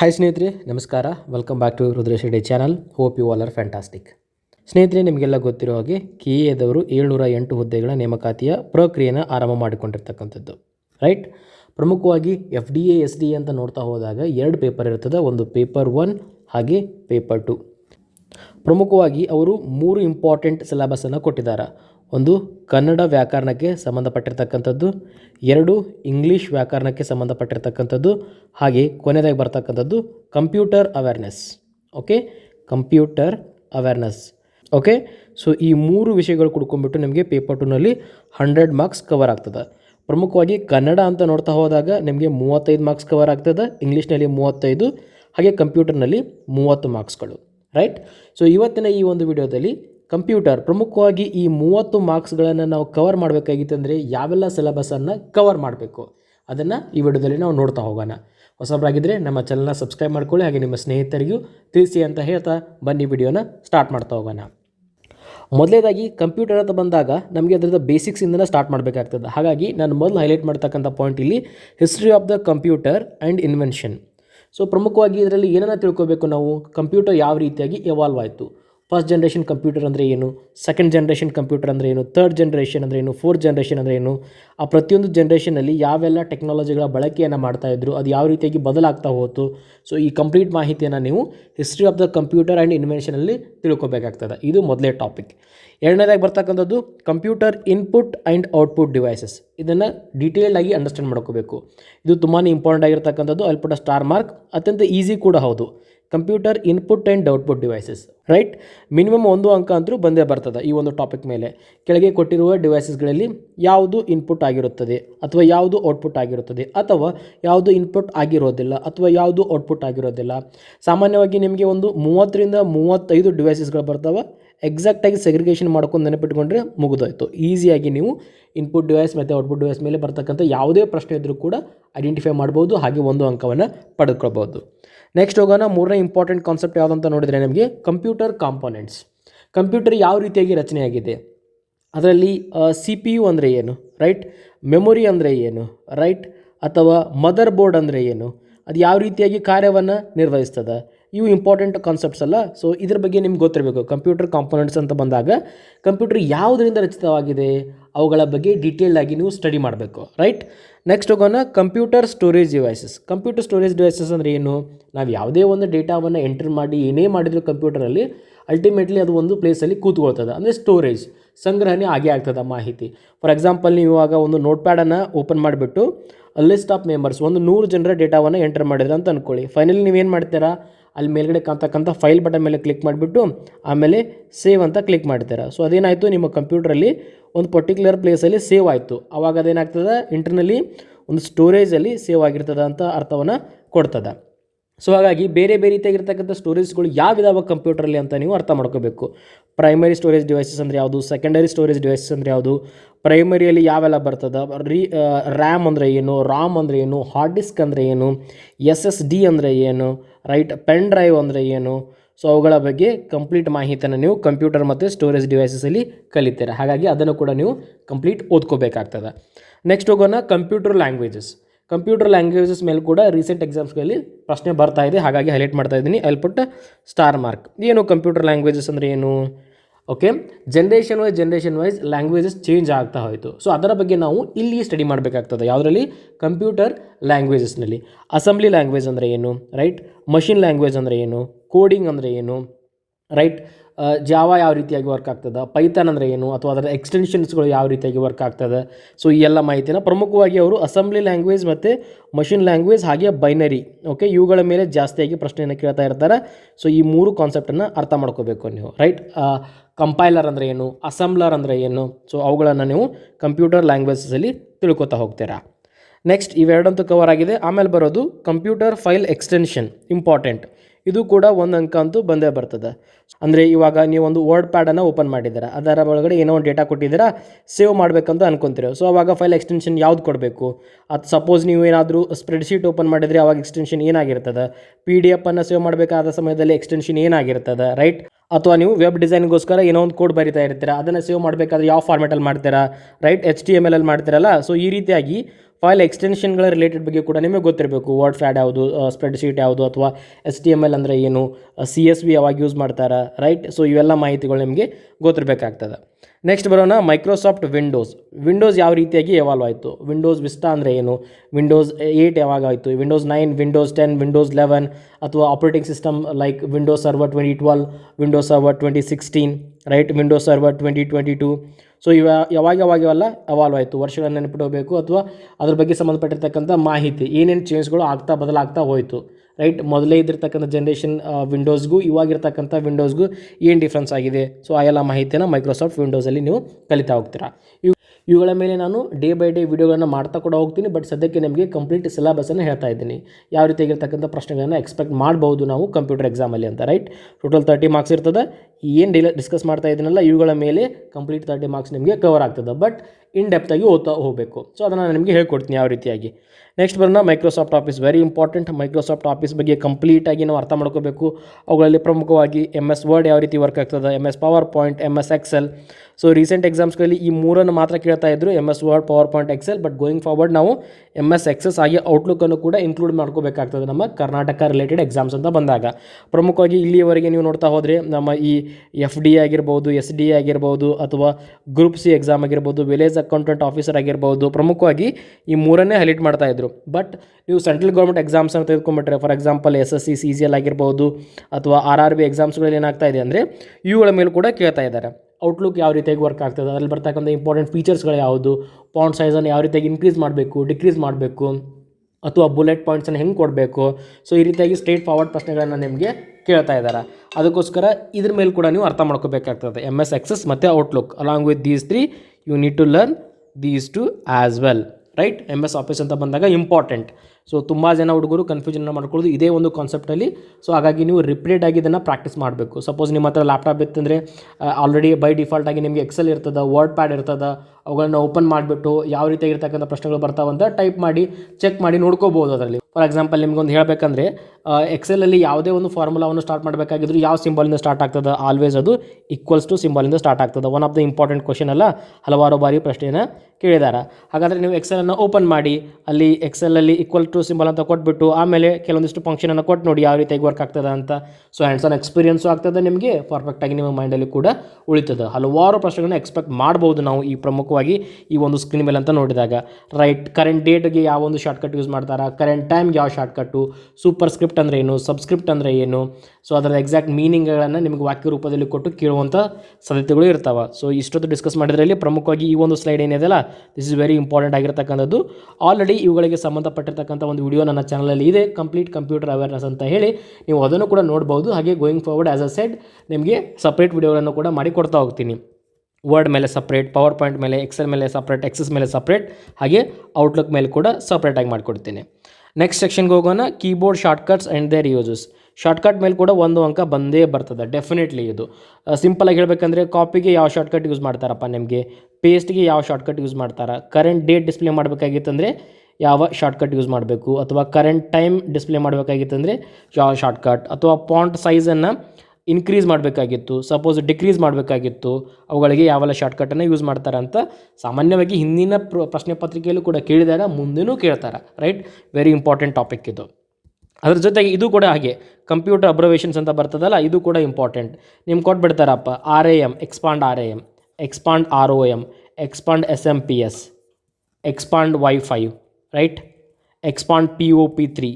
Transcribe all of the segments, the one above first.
Hi ಸ್ನೇಹಿತರೆ, ನಮಸ್ಕಾರ. Welcome back to Rudresh Reddy channel hope you all are fantastic ಸ್ನೇಹಿತರೆ, ನಿಮಗೆಲ್ಲ ಗೊತ್ತಿರೋ ಹಾಗೆ ಕೆ ಎದವರು ಏಳ್ನೂರ ಎಂಟು ಹುದ್ದೆಗಳ ನೇಮಕಾತಿಯ ಪ್ರಕ್ರಿಯೆನ ಆರಂಭ ಮಾಡಿಕೊಂಡಿರ್ತಕ್ಕಂಥದ್ದು ರೈಟ್ ಪ್ರಮುಖವಾಗಿ F D A S D ಅಂತ ನೋಡ್ತಾ ಹೋದಾಗ ಎರಡು ಪೇಪರ್ ಇರ್ತದೆ, ಒಂದು ಪೇಪರ್ ಒನ್ ಹಾಗೆ ಪೇಪರ್ ಟು ಪ್ರಮುಖವಾಗಿ ಅವರು ಮೂರು ಇಂಪಾರ್ಟೆಂಟ್ ಸಿಲೆಬಸನ್ನು ಕೊಟ್ಟಿದ್ದಾರೆ ಒಂದು ಕನ್ನಡ ವ್ಯಾಕರಣಕ್ಕೆ ಸಂಬಂಧಪಟ್ಟಿರ್ತಕ್ಕಂಥದ್ದು, ಎರಡು ಇಂಗ್ಲೀಷ್ ವ್ಯಾಕರಣಕ್ಕೆ ಸಂಬಂಧಪಟ್ಟಿರ್ತಕ್ಕಂಥದ್ದು, ಹಾಗೆ ಕೊನೆಯದಾಗಿ ಬರ್ತಕ್ಕಂಥದ್ದು computer awareness. Okay? Computer awareness. Okay? So, ಈ ಮೂರು ವಿಷಯಗಳು ಕುಡ್ಕೊಂಡ್ಬಿಟ್ಟು ನಿಮಗೆ ಪೇಪರ್ ಟೂನಲ್ಲಿ ಹಂಡ್ರೆಡ್ ಮಾರ್ಕ್ಸ್ ಕವರ್ ಆಗ್ತದೆ. ಪ್ರಮುಖವಾಗಿ ಕನ್ನಡ ಅಂತ ನೋಡ್ತಾ ಹೋದಾಗ ನಿಮಗೆ ಮೂವತ್ತೈದು ಮಾರ್ಕ್ಸ್ ಕವರ್ ಆಗ್ತದೆ ಇಂಗ್ಲೀಷ್ನಲ್ಲಿ ಮೂವತ್ತೈದು, ಹಾಗೆ ಕಂಪ್ಯೂಟರ್ನಲ್ಲಿ ಮೂವತ್ತು ಮಾರ್ಕ್ಸ್ಗಳು. ರೈಟ್? ಸೊ, ಇವತ್ತಿನ ಈ ಒಂದು ವಿಡಿಯೋದಲ್ಲಿ ಕಂಪ್ಯೂಟರ್. ಪ್ರಮುಖವಾಗಿ ಈ ಮೂವತ್ತು ಮಾರ್ಕ್ಸ್ಗಳನ್ನು ನಾವು ಕವರ್ ಮಾಡಬೇಕಾಗಿತ್ತು ಅಂದರೆ ಯಾವೆಲ್ಲ ಸಿಲೆಬಸನ್ನು ಕವರ್ ಮಾಡಬೇಕು? ಅದನ್ನು ಈ ವಿಡಿಯೋದಲ್ಲಿ ನಾವು ನೋಡ್ತಾ ಹೋಗೋಣ. ಹೊಸಬರಾಗಿದ್ದರೆ ನಮ್ಮ ಚಾನಲ್ನ ಸಬ್ಸ್ಕ್ರೈಬ್ ಮಾಡ್ಕೊಳ್ಳಿ, ಹಾಗೆ ನಿಮ್ಮ ಸ್ನೇಹಿತರಿಗೂ ತಿಳಿಸಿ ಅಂತ ಹೇಳ್ತಾ ಬನ್ನಿ ವಿಡಿಯೋನ ಸ್ಟಾರ್ಟ್ ಮಾಡ್ತಾ ಹೋಗೋಣ. ಮೊದಲೇದಾಗಿ ಕಂಪ್ಯೂಟರ್ ಅಂತ ಬಂದಾಗ ನಮಗೆ ಅದರದ ಬೇಸಿಕ್ಸಿಂದನೇ ಸ್ಟಾರ್ಟ್ ಮಾಡಬೇಕಾಗ್ತದೆ. ಹಾಗಾಗಿ ನಾನು ಮೊದಲು ಹೈಲೈಟ್ ಮಾಡ್ತಕ್ಕಂಥ ಪಾಯಿಂಟ್ ಇಲ್ಲಿ history of the computer and invention so ಪ್ರಮುಖವಾಗಿ ಇದರಲ್ಲಿ ಏನನ್ನ ತಿಳ್ಕೊಬೇಕು ನಾವು? ಕಂಪ್ಯೂಟರ್ ಯಾವ ರೀತಿಯಾಗಿ ಎವಾಲ್ವ್ ಆಯಿತು? ಫಸ್ಟ್ ಜನ್ರೇಷನ್ ಕಂಪ್ಯೂಟರ್ ಅಂದರೆ ಏನು? ಸೆಕೆಂಡ್ ಜನ್ರೇಷನ್ ಕಂಪ್ಯೂಟರ್ ಅಂದರೆ ಏನು? ತರ್ಡ್ ಜನ್ರೇಷನ್ ಅಂದರೆ ಏನು? ಫೋರ್ತ್ ಜನ್ರೇಷನ್ ಅಂದರೆ ಏನು? ಆ ಪ್ರತಿಯೊಂದು ಜನ್ರೇಷನಲ್ಲಿ ಯಾವೆಲ್ಲ ಟೆಕ್ನಾಲಜಿಗಳ ಬಳಕೆಯನ್ನು ಮಾಡ್ತಾಯಿದ್ರು ಅದು ಯಾವ ರೀತಿಯಾಗಿ ಬದಲಾಗ್ತಾ ಹೋಯಿತು ಸೊ ಈ ಕಂಪ್ಲೀಟ್ ಮಾಹಿತಿಯನ್ನು ನೀವು history of the computer and ಇನ್ವೆನ್ಷನಲ್ಲಿ ತಿಳ್ಕೊಬೇಕಾಗ್ತದೆ. ಇದು ಮೊದಲೇ ಟಾಪಿಕ್ ಎರಡನೇದಾಗಿ ಬರ್ತಕ್ಕಂಥದ್ದು computer input and output devices ಇದನ್ನು ಡೀಟೇಲ್ಡ್ ಆಗಿ ಅಂಡರ್ಸ್ಟ್ಯಾಂಡ್ ಮಾಡ್ಕೋಬೇಕು. ಇದು ತುಂಬಾ ಇಂಪಾರ್ಟೆಂಟ್ ಆಗಿರ್ತಕ್ಕಂಥದ್ದು. ಅಲ್ಲಿ ಪುಟ್ಟ ಸ್ಟಾರ್ ಮಾರ್ಕ್ ಅತ್ಯಂತ ಈಸಿ ಕೂಡ ಹೌದು. Computer input and output devices, right? Minimum ಒಂದು ಅಂಕ ಅಂತೂ ಬಂದೇ ಬರ್ತದೆ ಈ ಒಂದು ಟಾಪಿಕ್ ಮೇಲೆ. ಕೆಳಗೆ ಕೊಟ್ಟಿರುವ ಡಿವೈಸಸ್ಗಳಲ್ಲಿ ಯಾವುದು ಇನ್ಪುಟ್ ಆಗಿರುತ್ತದೆ ಅಥವಾ ಯಾವುದು ಔಟ್ಪುಟ್ ಆಗಿರುತ್ತದೆ ಅಥವಾ ಯಾವುದು ಇನ್ಪುಟ್ ಆಗಿರೋದಿಲ್ಲ ಅಥವಾ ಯಾವುದು ಔಟ್ಪುಟ್ ಆಗಿರೋದಿಲ್ಲ. ಸಾಮಾನ್ಯವಾಗಿ ನಿಮಗೆ ಒಂದು ಮೂವತ್ತರಿಂದ ಮೂವತ್ತೈದು ಡಿವೈಸಸ್ಗಳು ಬರ್ತಾವೆ. ಎಕ್ಸಾಕ್ಟಾಗಿ ಸೆಗ್ರಿಗೇಷನ್ ಮಾಡ್ಕೊಂಡು ನೆನಪಿಟ್ಕೊಂಡ್ರೆ ಮುಗಿದೋಯ್ತು. ಈಸಿಯಾಗಿ ನೀವು ಇನ್ಪುಟ್ ಡಿವೈಸ್ ಮತ್ತು ಔಟ್ಪುಟ್ ಡಿವೈಸ್ ಮೇಲೆ ಬರ್ತಕ್ಕಂಥ ಯಾವುದೇ ಪ್ರಶ್ನೆ ಇದ್ದರೂ ಕೂಡ ಐಡೆಂಟಿಫೈ ಮಾಡ್ಬೋದು ಹಾಗೆ ಒಂದು ಅಂಕವನ್ನು ಪಡೆದುಕೊಳ್ಬೋದು. ನೆಕ್ಸ್ಟ್ ಹೋಗೋಣ, ಮೂರನೇ ಇಂಪಾರ್ಟೆಂಟ್ ಕಾನ್ಸೆಪ್ಟ್ ಯಾವುದಂತ ನೋಡಿದರೆ ನಮಗೆ ಕಂಪ್ಯೂಟರ್ ಕಾಂಪೊನೆಂಟ್ಸ್ ಕಂಪ್ಯೂಟರ್ ಯಾವ ರೀತಿಯಾಗಿ ರಚನೆಯಾಗಿದೆ ಅದರಲ್ಲಿ ಸಿ ಪಿ ಯು ಅಂದರೆ ಏನು? ರೈಟ್ ಮೆಮೊರಿ ಅಂದರೆ ಏನು? ರೈಟ್ ಅಥವಾ ಮದರ್ ಬೋರ್ಡ್ ಅಂದರೆ ಏನು? ಅದು ಯಾವ ರೀತಿಯಾಗಿ ಕಾರ್ಯವನ್ನು ನಿರ್ವಹಿಸ್ತದೆ? ಇವು ಇಂಪಾರ್ಟೆಂಟ್ ಕಾನ್ಸೆಪ್ಟ್ಸ್ ಅಲ್ಲ. ಸೊ ಇದ್ರ ಬಗ್ಗೆ ನಿಮ್ಗೆ ಗೊತ್ತಿರಬೇಕು. ಕಂಪ್ಯೂಟರ್ ಕಾಂಪೊನೆಂಟ್ಸ್ ಅಂತ ಬಂದಾಗ ಕಂಪ್ಯೂಟರ್ ಯಾವುದರಿಂದ ರಚಿತವಾಗಿದೆ? ಅವುಗಳ ಬಗ್ಗೆ ಡೀಟೇಲ್ ಆಗಿ ನೀವು ಸ್ಟಡಿ ಮಾಡಬೇಕು. ರೈಟ್ ನೆಕ್ಸ್ಟ್ ಹೋಗೋಣ computer storage devices computer storage devices ಅಂದರೆ ಏನು? ನಾವು ಯಾವುದೇ ಒಂದು ಡೇಟಾವನ್ನು ಎಂಟರ್ ಮಾಡಿ, ಏನೇ ಮಾಡಿದರೂ ಕಂಪ್ಯೂಟರಲ್ಲಿ ಅಲ್ಟಿಮೇಟ್ಲಿ ಅದು ಒಂದು ಪ್ಲೇಸಲ್ಲಿ ಕೂತ್ಕೊಳ್ತದೆ. ಅಂದರೆ ಸ್ಟೋರೇಜ್ ಸಂಗ್ರಹಣೆ ಆಗೇ ಆಗ್ತದೆ ಮಾಹಿತಿ. ಫಾರ್ ಎಕ್ಸಾಂಪಲ್ ನೀವು ಇವಾಗ ಒಂದು ನೋಟ್ ಪ್ಯಾಡನ್ನು ಓಪನ್ ಮಾಡಿಬಿಟ್ಟು ಲಿಸ್ಟ್ ಆಫ್ ಮೆಂಬರ್ಸ್ ಒಂದು ನೂರು ಜನರ ಡೇಟಾವನ್ನು ಎಂಟರ್ ಮಾಡಿದ್ರೆ ಅಂತ ಅಂದ್ಕೊಳ್ಳಿ ಫೈನಲಿ ನೀವೇನು ಮಾಡ್ತೀರಾ? ಅಲ್ಲಿ ಮೇಲ್ಗಡೆ ಕಾಣ್ತಕ್ಕಂಥ ಫೈಲ್ ಬಟನ್ ಮೇಲೆ ಕ್ಲಿಕ್ ಮಾಡಿಬಿಟ್ಟು ಆಮೇಲೆ ಸೇವ್ ಅಂತ ಕ್ಲಿಕ್ ಮಾಡ್ತೀರಾ ಸೊ ಅದೇನಾಯಿತು, ನಿಮ್ಮ ಕಂಪ್ಯೂಟ್ರಲ್ಲಿ ಒಂದು ಪರ್ಟಿಕ್ಯುಲರ್ ಪ್ಲೇಸಲ್ಲಿ ಸೇವ್ ಆಯಿತು. ಆವಾಗ ಅದೇನಾಗ್ತದೆ? ಇಂಟರ್ನಲ್ಲಿ ಒಂದು ಸ್ಟೋರೇಜಲ್ಲಿ ಸೇವ್ ಆಗಿರ್ತದೆ ಅಂತ ಅರ್ಥವನ್ನು ಕೊಡ್ತದೆ. ಸೊ ಹಾಗಾಗಿ ಬೇರೆ ಬೇರೆ ರೀತಿಯಾಗಿರ್ತಕ್ಕಂಥ ಸ್ಟೋರೇಜ್ಗಳು ಯಾವ ಕಂಪ್ಯೂಟರಲ್ಲಿ ಕಂಪ್ಯೂಟ್ರಲ್ಲಿ ಅಂತ ನೀವು ಅರ್ಥ ಮಾಡ್ಕೋಬೇಕು. ಪ್ರೈಮರಿ ಸ್ಟೋರೇಜ್ ಡಿವೈಸಸ್ ಅಂದರೆ ಯಾವುದು? ಸೆಕೆಂಡರಿ ಸ್ಟೋರೇಜ್ ಡಿವೈಸಸ್ ಅಂದರೆ ಯಾವುದು? ಪ್ರೈಮರಿಯಲ್ಲಿ ಯಾವೆಲ್ಲ ಬರ್ತದೆ? ರೀ ರ್ಯಾಮ್ ಅಂದರೆ ಏನು? ರಾಮ್ ಅಂದರೆ ಏನು? ಹಾರ್ಡ್ ಡಿಸ್ಕ್ ಅಂದರೆ ಏನು? ಎಸ್ ಎಸ್ ಡಿ ಅಂದರೆ ಏನು? ರೈಟ್ ಪೆನ್ ಡ್ರೈವ್ ಅಂದರೆ ಏನು? ಸೊ ಅವುಗಳ ಬಗ್ಗೆ ಕಂಪ್ಲೀಟ್ ಮಾಹಿತಿಯನ್ನು ನೀವು ಕಂಪ್ಯೂಟರ್ ಮತ್ತು ಸ್ಟೋರೇಜ್ ಡಿವೈಸಸಲ್ಲಿ ಕಲಿತೀರ. ಹಾಗಾಗಿ ಅದನ್ನು ಕೂಡ ನೀವು ಕಂಪ್ಲೀಟ್ ಓದ್ಕೋಬೇಕಾಗ್ತದೆ. ನೆಕ್ಸ್ಟ್ ಹೋಗೋಣ ಕಂಪ್ಯೂಟರ್ ಲ್ಯಾಂಗ್ವೇಜಸ್ ಕಂಪ್ಯೂಟರ್ ಲ್ಯಾಂಗ್ವೇಜಸ್ ಮೇಲೆ ಕೂಡ ರೀಸೆಂಟ್ ಎಕ್ಸಾಮ್ಸ್ಗಳಲ್ಲಿ ಪ್ರಶ್ನೆ ಬರ್ತಾ ಇದೆ. ಹಾಗಾಗಿ ಹೈಲೈಟ್ ಮಾಡ್ತಾ ಇದ್ದೀನಿ. ಅಲ್ಲಿ ಪುಟ್ಟ ಸ್ಟಾರ್ ಮಾರ್ಕ್ ಏನು ಕಂಪ್ಯೂಟರ್ ಲ್ಯಾಂಗ್ವೇಜಸ್ ಅಂದರೆ ಏನು? Okay generation wise generation wise languages change ಆಗ್ತಾ ಹೋಯಿತು. ಸೊ ಅದರ ಬಗ್ಗೆ ನಾವು ಇಲ್ಲಿ ಸ್ಟಡಿ ಮಾಡಬೇಕಾಗ್ತದೆ. ಯಾವುದರಲ್ಲಿ? ಕಂಪ್ಯೂಟರ್ ಲ್ಯಾಂಗ್ವೇಜಸ್ನಲ್ಲಿ ಅಸೆಂಬ್ಲಿ ಲ್ಯಾಂಗ್ವೇಜ್ ಅಂದರೆ ಏನು? ರೈಟ್ ಮಷಿನ್ ಲ್ಯಾಂಗ್ವೇಜ್ ಅಂದರೆ ಏನು? ಕೋಡಿಂಗ್ ಅಂದರೆ ಏನು? ರೈಟ್ ಜಾವ ಯಾವ ರೀತಿಯಾಗಿ ವರ್ಕ್ ಆಗ್ತದೆ? ಪೈಥಾನ್ ಅಂದರೆ ಏನು? ಅಥವಾ ಅದರ ಎಕ್ಸ್ಟೆನ್ಷನ್ಸ್ಗಳು ಯಾವ ರೀತಿಯಾಗಿ ವರ್ಕ್ ಆಗ್ತದೆ? ಸೊ ಈ ಎಲ್ಲ ಮಾಹಿತಿನ ಪ್ರಮುಖವಾಗಿ ಅವರು ಅಸೆಂಬ್ಲಿ ಲ್ಯಾಂಗ್ವೇಜ್ ಮತ್ತು ಮಷಿನ್ ಲ್ಯಾಂಗ್ವೇಜ್ ಹಾಗೆ ಬೈನರಿ ಓಕೆ ಇವುಗಳ ಮೇಲೆ ಜಾಸ್ತಿಯಾಗಿ ಪ್ರಶ್ನೆಯನ್ನು ಕೇಳ್ತಾ ಇರ್ತಾರೆ. ಸೊ ಈ ಮೂರು ಕಾನ್ಸೆಪ್ಟನ್ನು ಅರ್ಥ ಮಾಡ್ಕೋಬೇಕು ನೀವು. ರೈಟ್ ಕಂಪೈಲರ್ ಅಂದರೆ ಏನು, ಅಸೆಂಬ್ಲರ್ ಅಂದರೆ ಏನು? ಸೊ ಅವುಗಳನ್ನು ನೀವು ಕಂಪ್ಯೂಟರ್ ಲ್ಯಾಂಗ್ವೇಜಸಲ್ಲಿ ತಿಳ್ಕೊತಾ ಹೋಗ್ತೀರಾ. ನೆಕ್ಸ್ಟ್ ಇವೆರಡಂತೂ ಕವರ್ ಆಗಿದೆ. ಆಮೇಲೆ ಬರೋದು ಕಂಪ್ಯೂಟರ್ ಫೈಲ್ ಎಕ್ಸ್ಟೆನ್ಷನ್, ಇಂಪಾರ್ಟೆಂಟ್. ಇದು ಕೂಡ ಒಂದು ಅಂಕ ಅಂತೂ ಬಂದೇ ಬರ್ತದೆ. ಅಂದರೆ ಇವಾಗ ನೀವು ಒಂದು ವರ್ಡ್ ಪ್ಯಾಡನ್ನು ಓಪನ್ ಮಾಡಿದ್ದೀರಾ. ಅದರ ಒಳಗಡೆ ಏನೋ ಒಂದು ಡೇಟಾ ಕೊಟ್ಟಿದ್ದೀರಾ ಸೇವ್ ಮಾಡಬೇಕಂತ ಅನ್ಕೊಂತೀರ. ಸೊ ಅವಾಗ ಫೈಲ್ ಎಕ್ಸ್ಟೆನ್ಷನ್ ಯಾವ್ದು ಕೊಡಬೇಕು? ಅದು ಸಪೋಸ್ ನೀವು ಏನಾದರೂ ಸ್ಪ್ರೆಡ್ಶೀಟ್ ಓಪನ್ ಮಾಡಿದರೆ ಅವಾಗ ಎಕ್ಸ್ಟೆನ್ಷನ್ ಏನಾಗಿರ್ತದೆ? ಪಿ ಡಿ ಎಫನ್ನು ಸೇವ್ ಮಾಡಬೇಕಾದ ಸಮಯದಲ್ಲಿ ಎಕ್ಸ್ಟೆನ್ಷನ್ ಏನಾಗಿರ್ತದೆ ರೈಟ್ ಅಥವಾ ನೀವು ವೆಬ್ ಡಿಸೈನ್ಗೋಸ್ಕರ ಏನೋ ಒಂದು ಕೋಡ್ ಬರಿತಾ ಇರ್ತೀರಾ, ಅದನ್ನು ಸೇವ್ ಮಾಡಬೇಕಾದ್ರೆ ಯಾವ ಫಾರ್ಮೆಟಲ್ಲಿ ಮಾಡ್ತೀರಾ right H T M L ಅಲ್ಲಿ ಮಾಡ್ತೀರಲ್ಲ ಸೊ ಈ ರೀತಿಯಾಗಿ ಫೈಲ್ ಎಕ್ಸ್ಟೆನ್ಷನ್ಗಳ ರಿಲೇಟೆಡ್ ಬಗ್ಗೆ ಕೂಡ ನಿಮಗೆ ಗೊತ್ತಿರಬೇಕು. ವರ್ಡ್ ಫ್ಯಾಡ್ ಯಾವುದು ಸ್ಪ್ರೆಡ್ ಶೀಟ್ ಯಾವುದು ಅಥವಾ ಎಸ್ ಟಿ ಎಂ ಎಲ್ ಅಂದರೆ ಏನು ಸಿ ಎಸ್ ವಿ ಯಾವಾಗ ಯೂಸ್ ಮಾಡ್ತಾರೆ ರೈಟ್ ಸೊ ಇವೆಲ್ಲ ಮಾಹಿತಿಗಳು ನಿಮಗೆ ಗೊತ್ತಿರಬೇಕಾಗ್ತದೆ. ನೆಕ್ಸ್ಟ್ ಬರೋಣ ಮೈಕ್ರೋಸಾಫ್ಟ್ ವಿಂಡೋಸ್ ವಿಂಡೋಸ್ ಯಾವ ರೀತಿಯಾಗಿ ಎವಾಲ್ವ್ ಆಯಿತು? ವಿಂಡೋಸ್ ವಿಸ್ಟಾ ಅಂದರೆ ಏನು? ವಿಂಡೋಸ್ ಏಯ್ಟ್ ಯಾವಾಗ ಆಯಿತು? Windows nine Windows ten Windows eleven ಅಥವಾ operating system like Windows server twenty twelve Windows server twenty sixteen right window server twenty twenty two. So ಇವ ಯಾವಾಗ ಯಾವಾಗ ಇವೆಲ್ಲ ಅವಾಲ್ವ್ ಆಯಿತು? ವರ್ಷಗಳನ್ನು ನೆನಪಿಡಬೇಕು ಅಥವಾ ಅದ್ರ ಬಗ್ಗೆ ಸಂಬಂಧಪಟ್ಟಿರ್ತಕ್ಕಂಥ ಮಾಹಿತಿ, ಏನೇನು ಚೇಂಜ್ಗಳು ಆಗ್ತಾ ಬದಲಾಗ್ತಾ ಹೋಯಿತು? ರೈಟ್ ಮೊದಲೇ ಇದ್ದಿರ್ತಕ್ಕಂಥ ಜನ್ರೇಷನ್ ವಿಂಡೋಸ್ಗೂ ಇವಾಗಿರ್ತಕ್ಕಂಥ ವಿಂಡೋಸ್ಗೂ ಏನು ಡಿಫ್ರೆನ್ಸ್ ಆಗಿದೆ? ಸೊ ಆ ಎಲ್ಲ ಮಾಹಿತಿಯನ್ನು ಮೈಕ್ರೋಸಾಫ್ಟ್ ವಿಂಡೋಸಲ್ಲಿ ನೀವು ಕಲಿತಾ ಹೋಗ್ತೀರಾ. ಇವುಗಳ ಮೇಲೆ ನಾನು ಡೇ ಬೈ ಡೇ ವಿಡಿಯೋಗಳನ್ನು ಮಾಡ್ತಾ ಕೂಡ ಹೋಗ್ತೀನಿ ಬಟ್ ಸದ್ಯಕ್ಕೆ ನಿಮಗೆ ಕಂಪ್ಲೀಟ್ ಸಿಲೆಬಸನ್ನು ಹೇಳ್ತಾ ಇದ್ದೀನಿ. ಯಾವ ರೀತಿಯಾಗಿರ್ತಕ್ಕಂಥ ಪ್ರಶ್ನೆಗಳನ್ನು ಎಕ್ಸ್ಪೆಕ್ಟ್ ಮಾಡ್ಬೋದು ನಾವು ಕಂಪ್ಯೂಟರ್ ಎಕ್ಸಾಮಲ್ಲಿ ಅಂತ ರೈಟ್ ಟೋಟಲ್ ತರ್ಟಿ ಮಾರ್ಕ್ಸ್ ಇರ್ತದೆ. ಏನು ಡಿಸ್ಕಸ್ ಮಾಡ್ತಾ ಇದ್ದೀನಲ್ಲ ಇವುಗಳ ಮೇಲೆ ಕಂಪ್ಲೀಟ್ ತರ್ಟಿ ಮಾರ್ಕ್ಸ್ ನಿಮಗೆ ಕವರ್ ಆಗ್ತದೆ. ಬಟ್ ಇನ್ ಡೆಪ್ತಾಗಿ ಓದ್ತಾ ಹೋಗಬೇಕು. ಸೊ ಅದನ್ನು ನಾನು ನಿಮಗೆ ಹೇಳ್ಕೊಡ್ತೀನಿ ಯಾವ ರೀತಿಯಾಗಿ. ನೆಕ್ಸ್ಟ್ ಬರೋಣ Microsoft Office very important Microsoft Office ಬಗ್ಗೆ ಕಂಪ್ಲೀಟಾಗಿ ನಾವು ಅರ್ಥ ಮಾಡ್ಕೋಬೇಕು. ಅವುಗಳಲ್ಲಿ ಪ್ರಮುಖವಾಗಿ ಎಂ ಎಸ್ ವರ್ಡ್ ಯಾವ ರೀತಿ ವರ್ಕ್ ಆಗ್ತದೆ M S power point M S Excel so recent ಎಕ್ಸಾಮ್ಸ್ಗಳಲ್ಲಿ ಈ ಮೂರನ್ನು ಮಾತ್ರ ಕೇಳ್ತಾ ಇದ್ರು M S Word power point Excel but going forward ನಾವು ಎಂ ಎಸ್ ಎಕ್ಸಸ್ ಆಗಿ ಔಟ್ಲುಕ್ಕನ್ನು ಕೂಡ ಇನ್ಕ್ಲೂಡ್ ಮಾಡ್ಕೋಬೇಕಾಗ್ತದೆ ನಮ್ಮ ಕರ್ನಾಟಕ ರಿಲೇಟೆಡ್ ಎಕ್ಸಾಮ್ಸ್ ಅಂತ ಬಂದಾಗ. ಪ್ರಮುಖವಾಗಿ ಇಲ್ಲಿಯವರೆಗೆ ನೀವು ನೋಡ್ತಾ ಹೋದರೆ ನಮ್ಮ ಈ ಎಫ್ ಡಿ ಆಗಿರ್ಬೋದು ಎಸ್ ಡಿ ಆಗಿರ್ಬೋದು, ಅಥವಾ ಗ್ರೂಪ್ ಸಿ ಎಕ್ಸಾಮ್ ಆಗಿರ್ಬೋದು ವಿಲೇಜ್ ಅಕೌಂಟೆಂಟ್ ಆಫೀಸರ್ ಆಗಿರ್ಬೋದು. ಪ್ರಮುಖವಾಗಿ ಈ ಮೂರನ್ನೇ ಹೈಲೈಟ್ ಮಾಡ್ತಾ ಇದ್ರು. ಬಟ್ ನೀವು ಸೆಂಟ್ರಲ್ ಗೌರ್ಮೆಂಟ್ ಎಕ್ಸಾಮ್ಸ್ ಅಂತ ತೆಗೆದುಕೊಂಡ್ಬಿಟ್ರೆ for example S S C C G L ಆಗಿರ್ಬೋದು ಅಥವಾ ಆರ್ ಆರ್ ಬಿ ಎಕ್ಸಾಮ್ಸ್ಗಳಲ್ಲಿ ಏನಾಗ್ತಾ ಇದೆ ಅಂದರೆ ಇವುಗಳ ಮೇಲೆ ಕೂಡ ಕೇಳ್ತಾ ಇದ್ದಾರೆ. ಔಟ್ಲುಕ್ ಯಾವ ರೀತಿಯಾಗಿ ವರ್ಕ್ ಆಗ್ತದೆ, ಅದರಲ್ಲಿ ಬರ್ತಕ್ಕಂಥ ಇಂಪಾರ್ಟೆಂಟ್ ಫೀಚರ್ಸ್ಗಳು ಯಾವುದು ಪಾಯಿಂಟ್ ಸೈಜನ್ನು ಯಾವ ರೀತಿಯಾಗಿ ಇನ್ಕ್ರೀಸ್ ಮಾಡಬೇಕು ಡಿಕ್ರೀಸ್ ಮಾಡಬೇಕು, ಅಥವಾ ಬುಲೆಟ್ ಪಾಯಿಂಟ್ಸನ್ನು ಹೆಂಗೆ ಕೊಡಬೇಕು ಸೊ ಈ ರೀತಿಯಾಗಿ ಸ್ಟ್ರೇಟ್ ಫಾರ್ವರ್ಡ್ ಪ್ರಶ್ನೆಗಳನ್ನು ನಿಮಗೆ ಕೇಳ್ತಾ ಇದ್ದಾರೆ. ಅದಕ್ಕೋಸ್ಕರ ಇದ್ರ ಮೇಲೆ ಕೂಡ ನೀವು ಅರ್ಥ ಮಾಡ್ಕೋಬೇಕಾಗ್ತದೆ. ಎಂ ಎಸ್ ಎಕ್ಸಸ್ ಮತ್ತು Outlook along with these three you need to learn these two as well right M S Office ಅಂತ ಬಂದಾಗ ಇಂಪಾರ್ಟೆಂಟ್ ಸೊ ತುಂಬ ಜನ ಹುಡುಗರು ಕನ್ಫ್ಯೂಷನ್ ಮಾಡ್ಕೊಳ್ಳೋದು ಇದೇ ಒಂದು ಕಾನ್ಸೆಪ್ಟಲ್ಲಿ ಸೊ ಹಾಗಾಗಿ ನೀವು ರಿಪ್ಲೇಟ್ ಆಗಿ ಇದನ್ನು ಪ್ರಾಕ್ಟೀಸ್ ಮಾಡಬೇಕು. ಸಪೋಸ್ ನಿಮ್ಮ ಹತ್ರ ಲ್ಯಾಪ್ಟಾಪ್ ಇತ್ತಂದರೆ ಆಲ್ರೆಡಿ ಬೈ ಡಿಫಾಲ್ಟ್ ಆಗಿ ನಿಮಗೆ ಎಕ್ಸೆಲ್ ಇರ್ತದೆ ವರ್ಡ್ ಪ್ಯಾಡ್ ಇರ್ತದೆ, ಅವುಗಳನ್ನ ಓಪನ್ ಮಾಡಿಬಿಟ್ಟು ಯಾವ ರೀತಿಯಾಗಿರ್ತಕ್ಕಂಥ ಪ್ರಶ್ನೆಗಳು ಬರ್ತಾವಂತ ಟೈಪ್ ಮಾಡಿ ಚೆಕ್ ಮಾಡಿ ನೋಡ್ಕೋಬೋದು ಅದರಲ್ಲಿ. ಫಾರ್ ಎಕ್ಸಾಂಪಲ್ ನಿಮ್ಗೊಂದು ಹೇಳಬೇಕಂದ್ರೆ ಎಕ್ಸೆಲಲ್ಲಿ ಯಾವುದೇ ಒಂದು ಫಾರ್ಮುಲಾವನ್ನು ಸ್ಟಾರ್ಟ್ ಮಾಡಬೇಕಾಗಿದ್ರು ಯಾವ ಸಿಂಬಲಿಂದ ಸ್ಟಾರ್ಟ್ ಆಗ್ತದೆ? ಆಲ್ವೇಸ್ ಅದು ಈಕ್ವಲ್ಸ್ ಟು ಸಿಂಬಲಿಂದ ಸ್ಟಾರ್ಟ್ ಆಗ್ತದೆ. One of the important question ಅಲ್ಲ, ಹಲವಾರು ಬಾರಿ ಪ್ರಶ್ನೆಯನ್ನು ಕೇಳಿದ್ದಾರೆ ಹಾಗಾದರೆ ನೀವು ಎಕ್ಸೆಲನ್ನು ಓಪನ್ ಮಾಡಿ, ಅಲ್ಲಿ ಎಕ್ಸೆಲಲ್ಲಿ ಈಕ್ವಲ್ ಟು ಸಿಂಬಲ್ ಅಂತ ಕೊಟ್ಬಿಟ್ಟು ಆಮೇಲೆ ಕೆಲವೊಂದಿಷ್ಟು ಫಂಕ್ಷನನ್ನು ಕೊಟ್ಟು ನೋಡಿ ಯಾವ ರೀತಿಯಾಗಿ ವರ್ಕ್ ಆಗ್ತದೆ ಅಂತ. ಸೊ ಹ್ಯಾಂಡ್ಸ್ ಆನ್ ಎಕ್ಸ್ಪೀರಿಯನ್ಸು ಆಗ್ತದೆ ನಿಮಗೆ. ಪರ್ಫೆಕ್ಟಾಗಿ ನಿಮ್ಮ ಮೈಂಡಲ್ಲಿ ಕೂಡ ಉಳಿತದೆ. ಹಲವಾರು ಪ್ರಶ್ನೆಗಳನ್ನ ಎಕ್ಸ್ಪೆಕ್ಟ್ ಮಾಡ್ಬೋದು ನಾವು ಈ ಪ್ರಮುಖವಾಗಿ ಈ ಒಂದು ಸ್ಕ್ರೀನ್ ಮೇಲೆ ಅಂತ ನೋಡಿದಾಗ. ರೈಟ್ ಕರೆಂಟ್ ಡೇಟ್ಗೆ ಯಾವ ಒಂದು ಶಾರ್ಟ್ಕಟ್ ಯೂಸ್ ಮಾಡ್ತಾರೆ? ಕರೆಂಟ್ ಟೈಮ್ಗೆ ಯಾವ ಶಾರ್ಟ್ಕಟ್ಟು ಸೂಪರ್ ಸ್ಕ್ರಿಪ್ಟ್ ಅಂದರೆ ಏನು? ಸಬ್ಸ್ಕ್ರಿಪ್ಟ್ ಅಂದರೆ ಏನು? ಸೊ ಅದರ ಎಕ್ಸಾಕ್ಟ್ ಮೀನಿಂಗ್ಗಳನ್ನು ನಿಮಗೆ ವಾಕ್ಯ ರೂಪದಲ್ಲಿ ಕೊಟ್ಟು ಕೇಳುವಂಥ ಸಾಧ್ಯತೆಗಳು ಇರ್ತಾವೆ. ಸೊ ಇಷ್ಟೊತ್ತು ಡಿಸ್ಕಸ್ ಮಾಡಿದ್ರಲ್ಲಿ ಪ್ರಮುಖವಾಗಿ ಈ ಒಂದು ಸ್ಲೈಡ್ ಏನಿದೆಯಲ್ಲ ದಿಸ್ ಇಸ್ ವೆರಿ ಇಂಪಾರ್ಟೆಂಟ್ ಆಗಿರ್ತಕ್ಕಂಥದ್ದು. ಆಲ್ರೆಡಿ ಇವುಗಳಿಗೆ ಸಂಬಂಧಪಟ್ಟಿರ್ತಕ್ಕಂಥ ಒಂದು ವಿಡಿಯೋ ನನ್ನ ಚಾನಲಲ್ಲಿ ಇದೆ ಕಂಪ್ಲೀಟ್ ಕಂಪ್ಯೂಟರ್ ಅವೇರ್ನೆಸ್ ಅಂತ ಹೇಳಿ, ನೀವು ಅದನ್ನು ಕೂಡ ನೋಡ್ಬೋದು. ಹಾಗೆ going forward as I said ನಿಮಗೆ ಸಪ್ರೇಟ್ ವಿಡಿಯೋಗಳನ್ನು ಕೂಡ ಮಾಡಿ ಕೊಡ್ತಾ ಹೋಗ್ತೀನಿ. ವರ್ಡ್ ಮೇಲೆ ಸಪ್ರೇಟ್ ಪವರ್ ಪಾಯಿಂಟ್ ಮೇಲೆ ಎಕ್ಸೆಲ್ ಮೇಲೆ ಸಪ್ರೇಟ್ ಎಕ್ಸಸ್ ಮೇಲೆ ಸಪ್ರೇಟ್ ಹಾಗೆ ಔಟ್ಲುಕ್ ಮೇಲೆ ಕೂಡ ಸಪ್ರೇಟಾಗಿ ಮಾಡಿಕೊಡ್ತೀನಿ. ನೆಕ್ಸ್ಟ್ ಸೆಕ್ಷನ್ಗೆ ಹೋಗೋಣ keyboard shortcuts and their uses shortcut ಮೇಲೆ ಕೂಡ ಒಂದು ಅಂಕ ಬಂದೇ ಬರ್ತದೆ ಡೆಫಿನೆಟ್ಲಿ ಇದು. ಸಿಂಪಲಾಗಿ ಹೇಳಬೇಕಂದ್ರೆ ಕಾಪಿಗೆ ಯಾವ ಶಾರ್ಟ್ಕಟ್ ಯೂಸ್ ಮಾಡ್ತಾರಪ್ಪ ನಿಮಗೆ? ಪೇಸ್ಟ್ಗೆ ಯಾವ ಶಾರ್ಟ್ಕಟ್ ಯೂಸ್ ಮಾಡ್ತಾರೆ? ಕರೆಂಟ್ ಡೇಟ್ ಡಿಸ್ಪ್ಲೇ ಮಾಡಬೇಕಾಗಿತ್ತಂದರೆ ಯಾವ ಶಾರ್ಟ್ಕಟ್ ಯೂಸ್ ಮಾಡಬೇಕು ಅಥವಾ ಕರೆಂಟ್ ಟೈಮ್ ಡಿಸ್ಪ್ಲೇ ಮಾಡಬೇಕಾಗಿತ್ತಂದರೆ ಯಾವ ಶಾರ್ಟ್ಕಟ್ ಅಥವಾ ಪಾಂಟ್ ಸೈಜನ್ನು ಇನ್ಕ್ರೀಸ್ ಮಾಡಬೇಕಾಗಿತ್ತು ಸಪೋಸ್ ಡಿಕ್ರೀಸ್ ಮಾಡಬೇಕಾಗಿತ್ತು, ಅವುಗಳಿಗೆ ಯಾವೆಲ್ಲ ಶಾರ್ಟ್ಕಟನ್ನು ಯೂಸ್ ಮಾಡ್ತಾರೆ ಅಂತ ಸಾಮಾನ್ಯವಾಗಿ ಹಿಂದಿನ ಪ್ರ, ಪ್ರಶ್ನೆ ಪತ್ರಿಕೆಯಲ್ಲೂ ಕೂಡ ಕೇಳಿದಾಗ ಮುಂದೆನೂ ಕೇಳ್ತಾರೆ ರೈಟ್ ವೆರಿ ಇಂಪಾರ್ಟೆಂಟ್ ಟಾಪಿಕ್ ಇದು. ಅದ್ರ ಜೊತೆಗೆ ಇದು ಕೂಡ ಹಾಗೆ ಕಂಪ್ಯೂಟರ್ ಅಬ್ರವೇಷನ್ಸ್ ಅಂತ ಬರ್ತದಲ್ಲ, ಇದು ಕೂಡ ಇಂಪಾರ್ಟೆಂಟ್ ನಿಮ್ಗೆ ಕೊಟ್ಬಿಡ್ತಾರಪ್ಪ R A M expand R A M expand R O M expand S M P S expand Y five right expand P O P three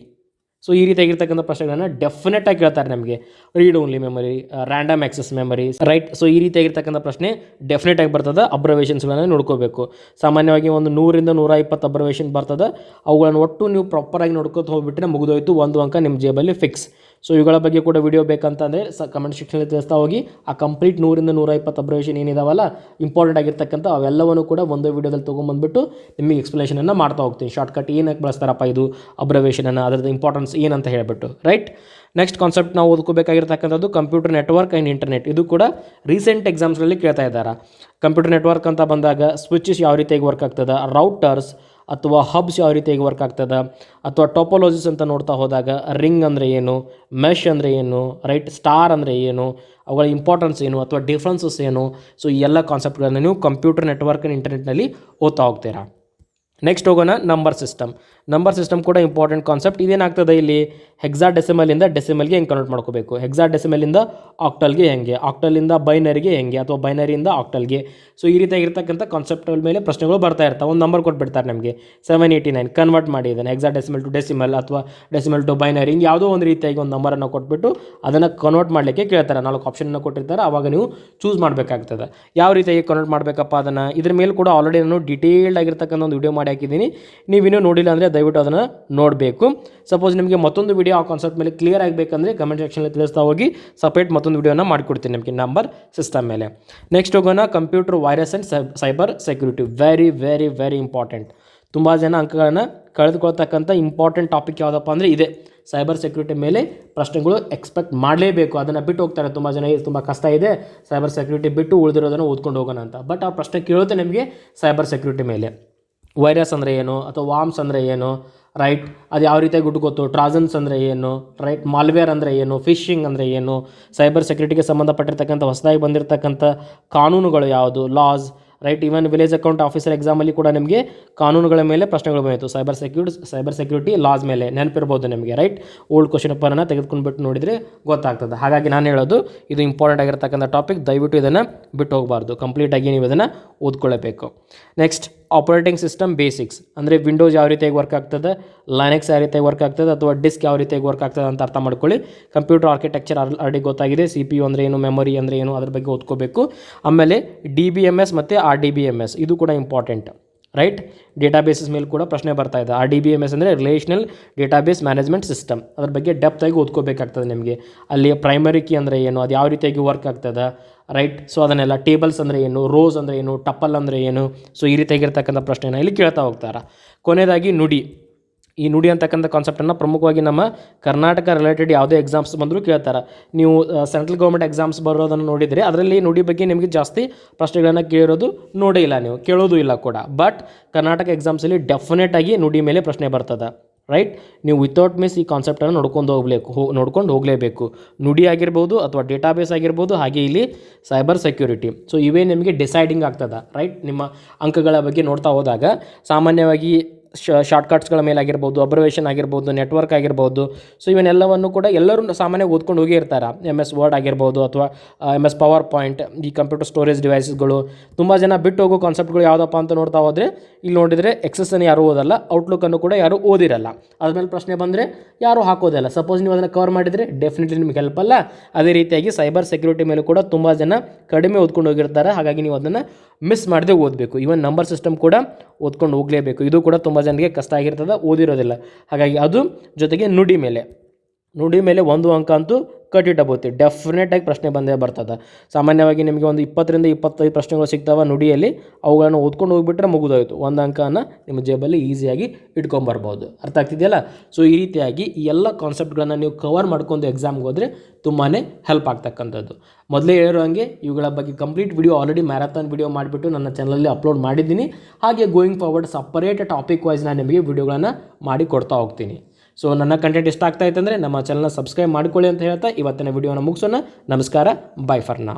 so ಈ ರೀತಿಯಾಗಿರ್ತಕ್ಕಂಥ ಪ್ರಶ್ನೆಗಳನ್ನು ಡೆಫಿನೆಟ್ ಆಗಿ ಕೇಳ್ತಾರೆ ನಮಗೆ. Read only memory random access memory right so ಈ ರೀತಿಯಾಗಿರ್ತಕ್ಕಂಥ ಪ್ರಶ್ನೆ definite ಆಗಿ ಬರ್ತದೆ ಅಬ್ರವೇಷನ್ಸ್ಗಳನ್ನು ನೋಡ್ಕೋಬೇಕು. ಸಾಮಾನ್ಯವಾಗಿ ಒಂದು ನೂರಿಂದ ನೂರ ಇಪ್ಪತ್ತು ಅಬ್ರವೇಷನ್ ಬರ್ತದೆ, ಅವುಗಳನ್ನು ಒಟ್ಟು ನೀವು ಪ್ರಾಪರಾಗಿ ನೋಡ್ಕೊತ ಹೋಗ್ಬಿಟ್ರೆ ಮುಗಿದೋಯ್ತು, ಒಂದು ಅಂಕ ನಿಮ್ಮ ಜೇಬಲ್ಲಿ ಫಿಕ್ಸ್ ಸೊ ಇವುಗಳ ಬಗ್ಗೆ ಕೂಡ ವಿಡಿಯೋ ಬೇಕಂತಂದರೆ ಸ ಕಮೆಂಟ್ ಸೆಕ್ಷನಲ್ಲಿ ತಿಳಿಸ್ತಾ ಹೋಗಿ. ಆ ಕಂಪ್ಲೀಟ್ ನೂರಿಂದ ನೂರ ಇಪ್ಪತ್ತು ಅಬ್ರವೇಷನ್ ಏನಿದಾವಲ್ಲ ಇಂಪಾರ್ಟೆಂಟ್ ಆಗಿರ್ತಕ್ಕಂಥ ಅವೆಲ್ಲವನ್ನು ಕೂಡ ಒಂದೇ ವಿಡಿಯೋದಲ್ಲಿ ತೊಗೊಂಬಂದ್ಬಿಟ್ಟು ನಿಮಗೆ ಎಕ್ಸ್ಪ್ಲನೇಷನನ್ನು ಮಾಡ್ತಾ ಹೋಗ್ತೀನಿ. ಶಾರ್ಟ್ಕಟ್ ಏನಕ್ಕೆ ಬಳಸ್ತಾರಪ್ಪ ಇದು ಅಬ್ರವೇಷನನ್ನು ಅದರದ್ದು ಇಂಪಾರ್ಟೆನ್ಸ್ ಏನಂತ ಹೇಳಿಬಿಟ್ಟು ರೈಟ್ ನೆಕ್ಸ್ಟ್ ಕಾನ್ಸೆಪ್ಟ್ ನಾವು ಓದ್ಕೋಬೇಕಾಗಿರ್ತಕ್ಕಂಥದ್ದು ಕಂಪ್ಯೂಟರ್ ನೆಟ್ವರ್ಕ್ ಆ್ಯಂಡ್ ಇಂಟರ್ನೆಟ್ ಇದು ಕೂಡ ರೀಸೆಂಟ್ ಎಕ್ಸಾಮ್ಸ್ಗಳಲ್ಲಿ ಕೇಳ್ತಾ ಇದ್ದಾರೆ. ಕಂಪ್ಯೂಟರ್ ನೆಟ್ವರ್ಕ್ ಅಂತ ಬಂದಾಗ ಸ್ವಿಚಸ್ ಯಾವ ರೀತಿಯಾಗಿ ವರ್ಕ್ ಆಗ್ತದೆ? ರೌಟರ್ಸ್ ಅಥವಾ ಹಬ್ಸ್ ಯಾವ ರೀತಿಯಾಗಿ ವರ್ಕ್ ಆಗ್ತದೆ, ಅಥವಾ ಟೋಪೋಲಜಿಸ್ ಅಂತ ನೋಡ್ತಾ ಹೋದಾಗ ರಿಂಗ್ ಅಂದರೆ ಏನು ಮೆಶ್ ಅಂದರೆ ಏನು ರೈಟ್ ಸ್ಟಾರ್ ಅಂದರೆ ಏನು, ಅವುಗಳ ಇಂಪಾರ್ಟೆನ್ಸ್ ಏನು, ಅಥವಾ ಡಿಫ್ರೆನ್ಸಸ್ ಏನು ಸೊ ಈ ಎಲ್ಲ ಕಾನ್ಸೆಪ್ಟ್ಗಳನ್ನು ನೀವು ಕಂಪ್ಯೂಟರ್ ನೆಟ್ವರ್ಕ್ ಇಂಟರ್ನೆಟ್ನಲ್ಲಿ ಓದ್ತಾ ಹೋಗ್ತೀರಾ. ನೆಕ್ಸ್ಟ್ ಹೋಗೋಣ ನಂಬರ್ ಸಿಸ್ಟಮ್ ನಂಬರ್ ಸಿಸ್ಟಮ್ ಕೂಡ ಇಂಪಾರ್ಟೆಂಟ್ ಕಾನ್ಸೆಪ್ಟ್. ಇದೇನಾಗ್ತದೆ ಇಲ್ಲಿ? ಹೆಕ್ಸಾ ಡೆಸಿಮಲಿಂದ ಡೆಸಿಮಲ್ಗೆ ಹೆಂಗೆ ಕನ್ವರ್ಟ್ ಮಾಡ್ಕೋಬೇಕು? ಹೆಕ್ಸಾ ಡೆಸಿಮಲಿಂದ ಆಕ್ಟಲ್ಗೆ ಹೆಂಗೆ ಆಕ್ಟಲಿಂದ ಬೈನರಿಗೆ ಹೆಂಗೆ? ಅಥವಾ ಬೈನರಿಯಿಂದ ಆಕ್ಟಲ್ಗೆ ಸೊ ಈ ರೀತಿಯಾಗಿರ್ತಕ್ಕಂಥ ಕಾನ್ಸೆಪ್ಟ್ ಮೇಲೆ ಪ್ರಶ್ನೆಗಳು ಬರ್ತಾ ಇರ್ತಾವೆ. ಒಂದು ನಂಬರ್ ಕೊಟ್ಬಿಡ್ತಾರೆ ನಮಗೆ. ಸೆವೆನ್ ಏಯ್ಟಿ ನೈನ್ ಕನ್ವರ್ಟ್ ಮಾಡಿ ಇದನ್ನು. ಹೆಕ್ಸಾ ಡೆಸಿಮಲ್ ಟು ಡೆಸಿಮಲ್ ಅಥವಾ ಡೆಸಿಮಲ್ ಟು ಬೈನರಿ ಹಿಂಗೆ ಯಾವುದೋ ಒಂದು ರೀತಿಯಾಗಿ ಒಂದು ನಂಬರನ್ನು ಕೊಟ್ಬಿಟ್ಟು ಅದನ್ನು ಕನ್ವರ್ಟ್ ಮಾಡಲಿಕ್ಕೆ ಕೇಳ್ತಾರೆ. ನಾಲ್ಕು ಆಪ್ಷನ್ನ ಕೊಟ್ಟಿರ್ತಾರೆ. ಆವಾಗ ನೀವು ಚೂಸ್ ಮಾಡಬೇಕಾಗ್ತದೆ. ಯಾವ ರೀತಿಯಾಗಿ ಕನ್ವರ್ಟ್ ಮಾಡಬೇಕಪ್ಪ ಅದನ್ನು? ಇದ್ರ ಮೇಲೆ ಕೂಡ ಆಲ್ರೆಡಿ ನಾನು ಡಿಟೇಲ್ಡ್ ಆಗಿರ್ತಕ್ಕಂಥ ಒಂದು ವಿಡಿಯೋ ಮಾಡಿ ಹಾಕಿದ್ದೀನಿ. ನೀವು ಇನ್ನೂ ನೋಡಿಲ್ಲ ಅಂದರೆ ದಯವಿಟ್ಟು ಅದನ್ನು ನೋಡಬೇಕು. ಸಪೋಸ್ ನಿಮಗೆ ಮತ್ತೊಂದು ವಿಡಿಯೋ ಆ ಕಾನ್ಸೆಪ್ಟ್ ಮೇಲೆ ಕ್ಲಿಯರ್ ಆಗಬೇಕಂದ್ರೆ ಕಮೆಂಟ್ ಸೆಕ್ಷನಲ್ಲಿ ತಿಳಿಸ್ತಾ ಹೋಗಿ ಸಪ್ರೇಟ್ ಮತ್ತೊಂದು ವಿಡಿಯೋನ ಮಾಡಿಕೊಡ್ತೀನಿ ನಿಮಗೆ ನಂಬರ್ ಸಿಸ್ಟಮ್ ಮೇಲೆ. ನೆಕ್ಸ್ಟ್ ಹೋಗೋಣ computer virus and cyber security very very very important ತುಂಬ ಜನ ಅಂಕಗಳನ್ನು ಕಳೆದುಕೊಳ್ತಕ್ಕಂಥ ಇಂಪಾರ್ಟೆಂಟ್ ಟಾಪಿಕ್ ಯಾವುದಪ್ಪ ಅಂದರೆ ಇದೆ. ಸೈಬರ್ ಸೆಕ್ಯೂರಿಟಿ ಮೇಲೆ ಪ್ರಶ್ನೆಗಳು ಎಕ್ಸ್ಪೆಕ್ಟ್ ಮಾಡಲೇಬೇಕು. ಅದನ್ನು ಬಿಟ್ಟು ಹೋಗ್ತಾರೆ ತುಂಬ ಜನ ತುಂಬ ಕಷ್ಟ ಇದೆ. ಸೈಬರ್ ಸೆಕ್ಯೂರಿಟಿ ಬಿಟ್ಟು ಉಳಿದಿರೋದನ್ನು ಓದ್ಕೊಂಡು ಹೋಗೋಣ ಅಂತ. ಬಟ್ ಆ ಪ್ರಶ್ನೆ ಕೇಳುತ್ತೆ ನಿಮಗೆ ಸೈಬರ್ ಸೆಕ್ಯೂರಿಟಿ ಮೇಲೆ. ವೈರಸ್ ಅಂದರೆ ಏನು ಅಥವಾ ವಾಮ್ಸ್ ಅಂದರೆ ಏನು ರೈಟ್ ಅದು ಯಾವ ರೀತಿಯಾಗಿ ಗೊತ್ತು? ಟ್ರಾಜನ್ಸ್ ಅಂದರೆ ಏನು ರೈಟ್ ಮಾಲ್ವೇರ್ ಅಂದರೆ ಏನು, ಫಿಶಿಂಗ್ ಅಂದರೆ ಏನು, ಸೈಬರ್ ಸೆಕ್ಯೂರಿಟಿಗೆ ಸಂಬಂಧಪಟ್ಟಿರ್ತಕ್ಕಂಥ ಹೊಸದಾಗಿ ಬಂದಿರತಕ್ಕಂಥ ಕಾನೂನುಗಳು ಯಾವುದು? Laws right even village account officer ಎಕ್ಸಾಮಲ್ಲಿ ಕೂಡ ನಿಮಗೆ ಕಾನೂನುಗಳ ಮೇಲೆ ಪ್ರಶ್ನೆಗಳು ಬಂದಿತ್ತು. Cyber security cyber security laws ಮೇಲೆ. ನೆನಪಿರ್ಬೋದು ನಿಮಗೆ ರೈಟ್ ಓಲ್ಡ್ ಕ್ವಶನ್ ಪೇಪರನ್ನು ತೆಗೆದುಕೊಂಡ್ಬಿಟ್ಟು ನೋಡಿದರೆ ಗೊತ್ತಾಗ್ತದೆ. ಹಾಗಾಗಿ ನಾನು ಹೇಳೋದು, ಇದು ಇಂಪಾರ್ಟೆಂಟ್ ಆಗಿರ್ತಕ್ಕಂಥ ಟಾಪಿಕ್ ದಯವಿಟ್ಟು ಇದನ್ನು ಬಿಟ್ಟು ಹೋಗಬಾರ್ದು. ಕಂಪ್ಲೀಟಾಗಿ ನೀವು ಇದನ್ನು ಓದ್ಕೊಳ್ಳಬೇಕು. ನೆಕ್ಸ್ಟ್ ಆಪರೇಟಿಂಗ್ ಸಿಸ್ಟಮ್ ಬೇಸಿಕ್ಸ್ ಅಂದರೆ ವಿಂಡೋಸ್ ಯಾವ ರೀತಿಯಾಗಿ ವರ್ಕ್ ಆಗ್ತದೆ? ಲೈನೆಕ್ಸ್ ಯಾವ ರೀತಿಯಾಗಿ ವರ್ಕ್ ಆಗ್ತದೆ? ಅಥವಾ ಡಿಸ್ಕ್ ಯಾವ ರೀತಿಯಾಗಿ ವರ್ಕ್ ಆಗ್ತದೆ ಅಂತ ಅರ್ಥ ಮಾಡ್ಕೊಳ್ಳಿ. ಕಂಪ್ಯೂಟರ್ ಆರ್ಕಿಟೆಕ್ಚರ್ ಆಲ್ರೆಡಿ ಗೊತ್ತಾಗಿದೆ. ಸಿ ಪಿ ಯು ಅಂದರೆ ಏನು ಮೆಮೊರಿ ಅಂದರೆ ಏನು, ಅದ್ರ ಬಗ್ಗೆ ಓದ್ಕೋಬೇಕು. ಆಮೇಲೆ ಡಿ ಬಿ ಎಂ ಎಸ್ ಮತ್ತು R D B M S ಇದು ಕೂಡ ಇಂಪಾರ್ಟೆಂಟ್ ರೈಟ್ ಡೇಟಾಬೇಸಸ್ ಮೇಲೆ ಕೂಡ ಪ್ರಶ್ನೆ ಬರ್ತಾ ಇದೆ. R D B M S ಅಂದರೆ ರಿಲೇಷನಲ್ ಡೇಟಾಬೇಸ್ ಮ್ಯಾನೇಜ್ಮೆಂಟ್ ಸಿಸ್ಟಮ್ ಅದ್ರ ಬಗ್ಗೆ ಡೆಪ್ತಾಗಿ ಓದ್ಕೋಬೇಕಾಗ್ತದೆ ನಿಮಗೆ. ಅಲ್ಲಿ ಪ್ರೈಮರಿ ಕೀ ಅಂದರೆ ಏನು, ಅದು ಯಾವ ರೀತಿಯಾಗಿ ವರ್ಕ್ ಆಗ್ತದೆ? ರೈಟ್ ಸೊ ಅದನ್ನೆಲ್ಲ ಟೇಬಲ್ಸ್ ಅಂದರೆ ಏನು ರೋಸ್ ಅಂದರೆ ಏನು ಟಪ್ಪಲ್ ಅಂದರೆ ಏನು? ಸೊ ಈ ರೀತಿಯಾಗಿರ್ತಕ್ಕಂಥ ಪ್ರಶ್ನೆನ ಇಲ್ಲಿ ಕೇಳ್ತಾ ಹೋಗ್ತಾರೆ. ಕೊನೆಯದಾಗಿ ನುಡಿ. ಈ ನುಡಿ ಅಂತಕ್ಕಂಥ ಕಾನ್ಸೆಪ್ಟನ್ನು ಪ್ರಮುಖವಾಗಿ ನಮ್ಮ ಕರ್ನಾಟಕ ರಿಲೇಟೆಡ್ ಯಾವುದೇ ಎಕ್ಸಾಮ್ಸ್ ಬಂದರೂ ಕೇಳ್ತಾರೆ. ನೀವು ಸೆಂಟ್ರಲ್ ಗೌರ್ಮೆಂಟ್ ಎಕ್ಸಾಮ್ಸ್ ಬರೋದನ್ನು ನೋಡಿದರೆ ಅದರಲ್ಲಿ ನುಡಿ ಬಗ್ಗೆ ನಿಮಗೆ ಜಾಸ್ತಿ ಪ್ರಶ್ನೆಗಳನ್ನು ಕೇಳಿರೋದು ನೋಡೇ ಇಲ್ಲ ನೀವು, ಕೇಳೋದು ಇಲ್ಲ ಕೂಡ. ಬಟ್ ಕರ್ನಾಟಕ ಎಕ್ಸಾಮ್ಸಲ್ಲಿ ಡೆಫಿನೆಟ್ ಆಗಿ ನುಡಿ ಮೇಲೆ ಪ್ರಶ್ನೆ ಬರ್ತದೆ. ರೈಟ್ ನೀವು ವಿತೌಟ್ ಮಿಸ್ ಈ ಕಾನ್ಸೆಪ್ಟನ್ನು ನೋಡ್ಕೊಂಡು ಹೋಗ್ಬೇಕು, ಹೋ, ನೋಡ್ಕೊಂಡು ಹೋಗಲೇಬೇಕು. ನುಡಿ ಆಗಿರ್ಬೋದು ಅಥವಾ ಡೇಟಾಬೇಸ್ ಆಗಿರ್ಬೋದು, ಹಾಗೆ ಇಲ್ಲಿ ಸೈಬರ್ ಸೆಕ್ಯೂರಿಟಿ ಸೊ ಇವೇ ನಿಮಗೆ ಡಿಸೈಡಿಂಗ್ ಆಗ್ತದೆ ರೈಟ್ ನಿಮ್ಮ ಅಂಕಗಳ ಬಗ್ಗೆ ನೋಡ್ತಾ ಹೋದಾಗ, ಸಾಮಾನ್ಯವಾಗಿ ಶಾರ್ಟ್ಕಟ್ಸ್ಗಳ ಮೇಲೆ ಆಗಿರ್ಬೋದು, ಅಬ್ರವೇಷನ್ ಆಗಿರ್ಬೋದು, ನೆಟ್ವರ್ಕ್ ಆಗಿರ್ಬೋದು, ಸೊ ಇವನ್ನೆಲ್ಲವನ್ನು ಕೂಡ ಎಲ್ಲರೂ ಸಾಮಾನ್ಯವಾಗಿ ಓದ್ಕೊಂಡು ಹೋಗಿ ಇರ್ತಾರೆ. ಎಂ ಎಸ್ ವರ್ಡ್ ಆಗಿರ್ಬೋದು ಅಥವಾ ಎಂ ಎಸ್ ಪವರ್ ಪಾಯಿಂಟ್, ಈ ಕಂಪ್ಯೂಟರ್ ಸ್ಟೋರೇಜ್ ಡಿವೈಸಸ್ಗಳು, ತುಂಬ ಜನ ಬಿಟ್ಟು ಹೋಗೋ ಕಾನ್ಸೆಪ್ಟ್ಗಳು ಯಾವುದಪ್ಪ ಅಂತ ನೋಡ್ತಾ ಹೋದರೆ, ಇಲ್ಲಿ ನೋಡಿದರೆ ಎಕ್ಸಸ್ಸನ್ನು ಯಾರೂ ಓದಲ್ಲ ಔಟ್ಲುಕ್ಕನ್ನು ಕೂಡ ಯಾರೂ ಓದಿರಲ್ಲ. ಅದ್ಮೇಲೆ ಪ್ರಶ್ನೆ ಬಂದರೆ, ಯಾರೂ ಹಾಕೋದಿಲ್ಲ. ಸಪೋಸ್ ನೀವು ಅದನ್ನು ಕವರ್ ಮಾಡಿದರೆ ಡೆಫಿನೆಟ್ಲಿ ನಿಮ್ಗೆ ಹೆಲ್ಪ್ ಅಲ್ಲ. ಅದೇ ರೀತಿಯಾಗಿ ಸೈಬರ್ ಸೆಕ್ಯೂರಿಟಿ ಮೇಲೆ ಕೂಡ ತುಂಬ ಜನ ಕಡಿಮೆ ಓದ್ಕೊಂಡು ಹೋಗಿರ್ತಾರೆ. ಹಾಗಾಗಿ ನೀವು ಅದನ್ನು ಮಿಸ್ ಮಾಡದೆ ಓದಬೇಕು. ಈವನ್ ನಂಬರ್ ಸಿಸ್ಟಮ್ ಕೂಡ ಓದ್ಕೊಂಡು ಹೋಗಲೇಬೇಕು. ಇದು ಕೂಡ ತುಂಬ ಜನರಿಗೆ ಕಷ್ಟ ಆಗಿರ್ತದೆ ಓದಿರೋದಿಲ್ಲ. ಹಾಗಾಗಿ ಅದು ಜೊತೆಗೆ ನುಡಿ ಮೇಲೆ. ನುಡಿ ಮೇಲೆ ಒಂದು ಅಂಕ ಅಂತೂ ಕಟ್ಟಿಟ್ಟಬೋದು ಡೆಫಿನೆಟಾಗಿ ಪ್ರಶ್ನೆ ಬಂದೇ ಬರ್ತದೆ. ಸಾಮಾನ್ಯವಾಗಿ ನಿಮಗೆ ಒಂದು ಇಪ್ಪತ್ತರಿಂದ ಇಪ್ಪತ್ತೈದು ಪ್ರಶ್ನೆಗಳು ಸಿಗ್ತಾವ ನುಡಿಯಲ್ಲಿ. ಅವುಗಳನ್ನು ಓದ್ಕೊಂಡು ಹೋಗ್ಬಿಟ್ರೆ ಮುಗಿದೋಯ್ತು. ಒಂದು ಅಂಕನ ನಿಮ್ಮ ಜೇಬಲ್ಲಿ ಈಸಿಯಾಗಿ ಇಟ್ಕೊಂಬರ್ಬೋದು. ಅರ್ಥ ಆಗ್ತಿದೆಯಲ್ಲ? ಸೊ ಈ ರೀತಿಯಾಗಿ ಈ ಎಲ್ಲ ಕಾನ್ಸೆಪ್ಟ್ಗಳನ್ನು ನೀವು ಕವರ್ ಮಾಡ್ಕೊಂಡು ಎಕ್ಸಾಮ್ಗೆ ಹೋದರೆ ತುಂಬಾ ಹೆಲ್ಪ್ ಆಗ್ತಕ್ಕಂಥದ್ದು. ಮೊದಲೇ ಹೇಳಿರೋ ಹಂಗೆ ಇವುಗಳ ಬಗ್ಗೆ complete video already marathon video ಮಾಡಿಬಿಟ್ಟು ನನ್ನ ಚಾನಲಲ್ಲಿ ಅಪ್ಲೋಡ್ ಮಾಡಿದ್ದೀನಿ. ಹಾಗೆ going forward separate topic wise ನಾನು ನಿಮಗೆ ವಿಡಿಯೋಗಳನ್ನು ಮಾಡಿ ಕೊಡ್ತಾ ಹೋಗ್ತೀನಿ. ಸೊ ನನ್ನ ಕಂಟೆಂಟ್ ಇಷ್ಟ ಆಗ್ತಾ ಇತ್ತಂದರೆ ನಮ್ಮ ಚಾನಲ್ನ ಸಬ್ಸ್ಕ್ರೈಬ್ ಮಾಡ್ಕೊಳ್ಳಿ ಅಂತ ಹೇಳ್ತಾ ಇವತ್ತಿನ ವಿಡಿಯೋನ ಮುಗಿಸೋಣ. ನಮಸ್ಕಾರ. ಬೈ ಫರ್ ನಾ